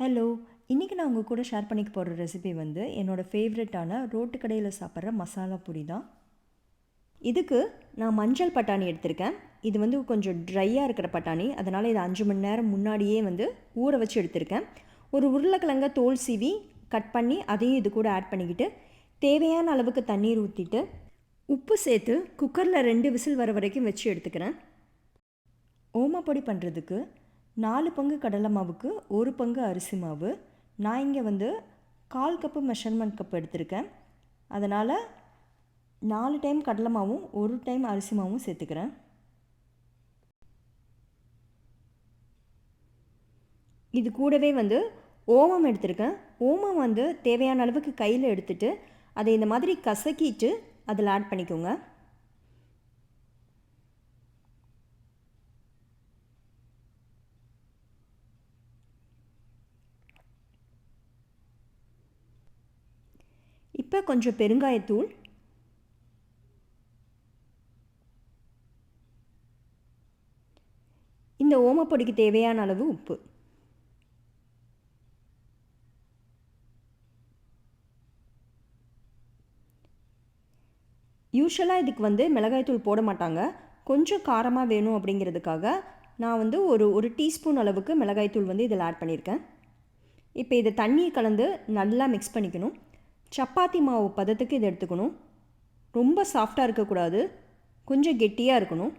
Hello இன்றைக்கி நான் உங்கள் கூட ஷேர் பண்ணிக்க போகிற ரெசிபி வந்து என்னோடய ஃபேவரட்டான ரோட்டு கடையில் சாப்பிட்ற மசாலா பொடி தான். இதுக்கு நான் மஞ்சள் பட்டாணி எடுத்திருக்கேன். இது வந்து கொஞ்சம் ட்ரையாக இருக்கிற பட்டாணி. அதனால் இது அஞ்சு மணி நேரம் முன்னாடியே வந்து ஊற வச்சு எடுத்திருக்கேன். ஒரு உருளைக்கிழங்க தோல் சீவி கட் பண்ணி அதையும் இது கூட ஆட் பண்ணிக்கிட்டு தேவையான அளவுக்கு தண்ணீர் ஊற்றிட்டு உப்பு சேர்த்து குக்கரில் ரெண்டு விசில் வர வரைக்கும் வச்சு எடுத்துக்கிறேன். ஓமப்பொடி பண்ணுறதுக்கு நாலு பங்கு கடலை மாவுக்கு ஒரு பங்கு அரிசி மாவு. நான் இங்கே வந்து கால் கப்பு மெஷர்மெண்ட் கப் எடுத்திருக்கேன். அதனால் நாலு டைம் கடலை மாவும் ஒரு டைம் அரிசி மாவும் சேர்த்துக்கிறேன். இது கூடவே வந்து ஓமம் எடுத்திருக்கேன். ஓமம் வந்து தேவையான அளவுக்கு கையில் எடுத்துட்டு அதை இந்த மாதிரி கசக்கிட்டு அதில் ஆட் பண்ணிக்கோங்க. இப்போ கொஞ்சம் பெருங்காயத்தூள். இந்த ஓமப்பொடிக்கு தேவையான அளவு உப்பு. யூஸ்வலாக இதுக்கு வந்து மிளகாய்த்தூள் போட மாட்டாங்க. கொஞ்சம் காரமாக வேணும் அப்படிங்கிறதுக்காக நான் வந்து ஒரு ஒரு டீஸ்பூன் அளவுக்கு மிளகாய்த்தூள் வந்து இதில் ஆட் பண்ணியிருக்கேன். இப்போ இதை தண்ணியை கலந்து நல்லா மிக்ஸ் பண்ணிக்கணும். சப்பாத்தி மாவு பதத்துக்கு இதை எடுத்துக்கணும். ரொம்ப சாஃப்டாக இருக்கக்கூடாது. கொஞ்சம் கெட்டியாக இருக்கணும்.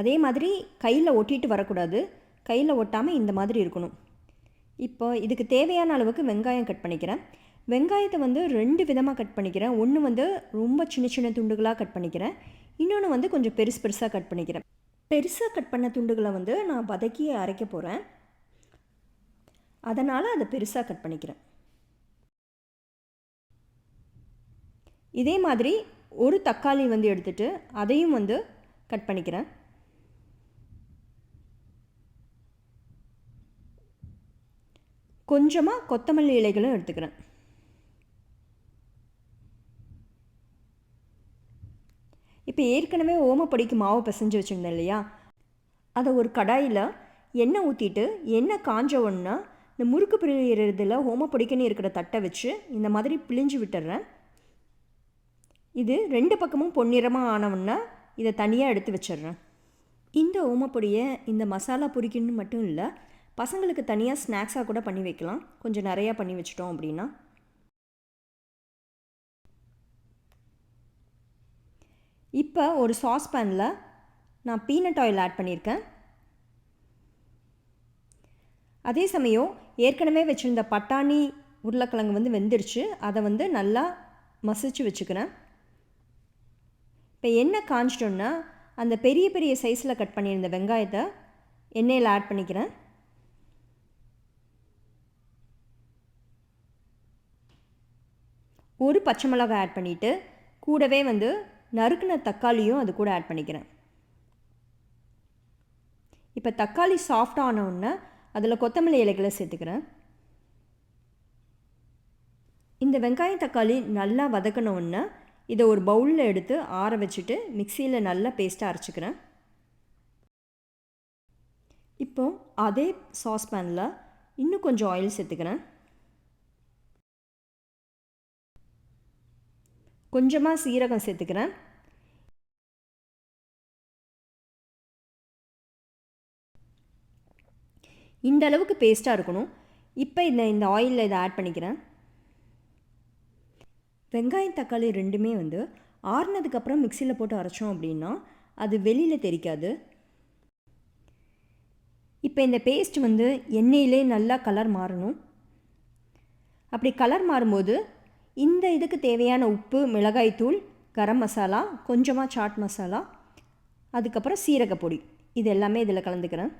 அதே மாதிரி கையில் ஒட்டிட்டு வரக்கூடாது. கையில் ஒட்டாமல் இந்த மாதிரி இருக்கணும். இப்போ இதுக்கு தேவையான அளவுக்கு வெங்காயம் கட் பண்ணிக்கிறேன். வெங்காயத்தை வந்து ரெண்டு விதமாக கட் பண்ணிக்கிறேன். ஒன்று வந்து ரொம்ப சின்ன சின்ன துண்டுகளாக கட் பண்ணிக்கிறேன். இன்னொன்று வந்து கொஞ்சம் பெருசு பெருசாக கட் பண்ணிக்கிறேன். பெருசாக கட் பண்ண துண்டுகளை வந்து நான் வதக்கி அரைக்க போகிறேன் அதனால் அதை பெருசாக கட் பண்ணிக்கிறேன். இதே மாதிரி ஒரு தக்காளி வந்து எடுத்துகிட்டு அதையும் வந்து கட் பண்ணிக்கிறேன். கொஞ்சமாக கொத்தமல்லி இலைகளும் எடுத்துக்கிறேன். இப்போ ஏற்கனவே ஓமப்பொடிக்கு மாவு பிசைஞ்சு வச்சுருந்தேன் இல்லையா? அதை ஒரு கடாயில் எண்ணெய் ஊற்றிட்டு எண்ணெய் காஞ்ச உடனே இந்த முறுக்கு பிழிகிறதுல ஓமப்பொடிக்குன்னு இருக்கிற தட்டை வச்சு இந்த மாதிரி பிழிஞ்சு விட்டுறேன். இது ரெண்டு பக்கமும் பொன்னிறமாக ஆனவுன்னா இதை தனியாக எடுத்து வச்சிடுறேன். இந்த ஓமப்பொடியை இந்த மசாலா பொரிக்கணும்னு மட்டும் இல்லை பசங்களுக்கு தனியாக ஸ்நாக்ஸாக கூட பண்ணி வைக்கலாம். கொஞ்சம் நிறையா பண்ணி வச்சிட்டோம் அப்படின்னா. இப்போ ஒரு சாஸ் பேனில் நான் பீனட் ஆயில் ஆட் பண்ணியிருக்கேன். அதே சமயம் ஏற்கனவே வச்சுருந்த பட்டாணி உருளைக்கிழங்கு வந்து வெந்துருச்சு. அதை வந்து நல்லா மசிச்சு வச்சுக்கிறேன். இப்போ எண்ணெய் காஞ்சிட்டோன்னா அந்த பெரிய பெரிய சைஸில் கட் பண்ணியிருந்த வெங்காயத்தை எண்ணெயில் ஆட் பண்ணிக்கிறேன். ஒரு பச்சை மிளகாய் ஆட் பண்ணிவிட்டு கூடவே வந்து நறுக்கின தக்காளியும் அது கூட ஆட் பண்ணிக்கிறேன். இப்போ தக்காளி சாஃப்ட் ஆனவுடனே அதில் கொத்தமல்லி இலைகளை சேர்த்துக்கிறேன். இந்த வெங்காயம் தக்காளி நல்லா வதக்கினோடனே இதை ஒரு பவுலில் எடுத்து ஆற வச்சுட்டு மிக்சியில் நல்லா பேஸ்ட்டாக அரைச்சிக்கிறேன். இப்போ அதே சாஸ்பேனில் இன்னும் கொஞ்சம் ஆயில் சேர்த்துக்கிறேன். கொஞ்சமாக சீரகம் சேர்த்துக்கிறேன். இந்த அளவுக்கு பேஸ்ட்டாக இருக்கணும். இப்போ இந்த இந்த ஆயிலில் இதை ஆட் பண்ணிக்கிறேன். வெங்காயம் தக்காளி ரெண்டுமே வந்து ஆறுனதுக்கப்புறம் மிக்சியில் போட்டு அரைச்சோம் அப்படின்னா அது வெளியில் தெரிக்காது. இப்போ இந்த பேஸ்ட் வந்து எண்ணெயிலே நல்லா கலர் மாறணும். அப்படி கலர் மாறும்போது இந்த இதுக்கு தேவையான உப்பு மிளகாய்த்தூள் கரம் மசாலா கொஞ்சமாக சாட் மசாலா அதுக்கப்புறம் சீரகப்பொடி இது எல்லாமே இதில் கலந்துக்கிறேன்.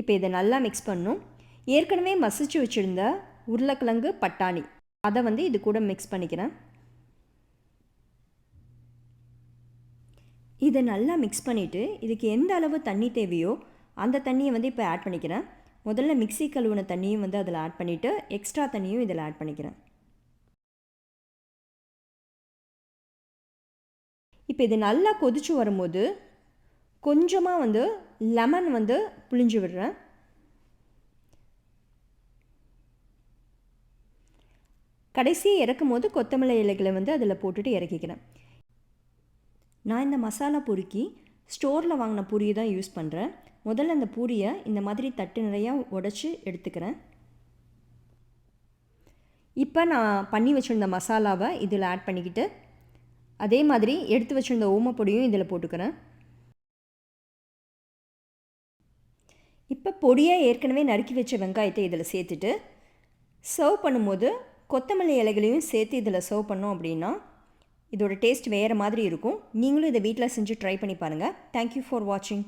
இப்போ இதை நல்லா மிக்ஸ் பண்ணும். ஏற்கனவே மசிச்சு வச்சுருந்த உருளைக்கிழங்கு பட்டாணி. அதை வந்து இது கூட மிக்ஸ் பண்ணிக்கிறேன். இதை நல்லா மிக்ஸ் பண்ணிவிட்டு இதுக்கு எந்த அளவு தண்ணி தேவையோ அந்த தண்ணியை வந்து இப்போ ஆட் பண்ணிக்கிறேன். முதல்ல மிக்ஸி கழுவின தண்ணியும் வந்து அதில் ஆட் பண்ணிவிட்டு எக்ஸ்ட்ரா தண்ணியும் இதில் ஆட் பண்ணிக்கிறேன். இப்போ இது நல்லா கொதிச்சு வரும்போது கொஞ்சமாக வந்து லெமன் வந்து புளிஞ்சு விடுறேன். கடைசியாக இறக்கும் போது கொத்தமல்லி இலைகளை வந்து அதில் போட்டுட்டு இறக்கிக்கிறேன். நான் இந்த மசாலா பொறுக்கி ஸ்டோரில் வாங்கின பொரியை தான் யூஸ் பண்ணுறேன் முதல்ல அந்த பூரியை இந்த மாதிரி தட்டு நிறையா உடச்சி எடுத்துக்கிறேன். இப்போ நான் பண்ணி வச்சுருந்த மசாலாவை இதில் ஆட் பண்ணிக்கிட்டு அதே மாதிரி எடுத்து வச்சுருந்த ஓமப்பொடியும் இதில் போட்டுக்கிறேன். இப்போ பொடியை ஏற்கனவே நறுக்கி வச்ச வெங்காயத்தை இதில் சேர்த்துட்டு சர்வ் பண்ணும்போது கொத்தமல்லி இலைகளையும் சேர்த்து இதில் சர்வ் பண்ணோம் அப்படின்னா இதோட டேஸ்ட் வேறு மாதிரி இருக்கும். நீங்களும் இதை வீட்டில் செஞ்சு ட்ரை பண்ணி பாருங்கள் தேங்க்யூ ஃபார் வாட்சிங்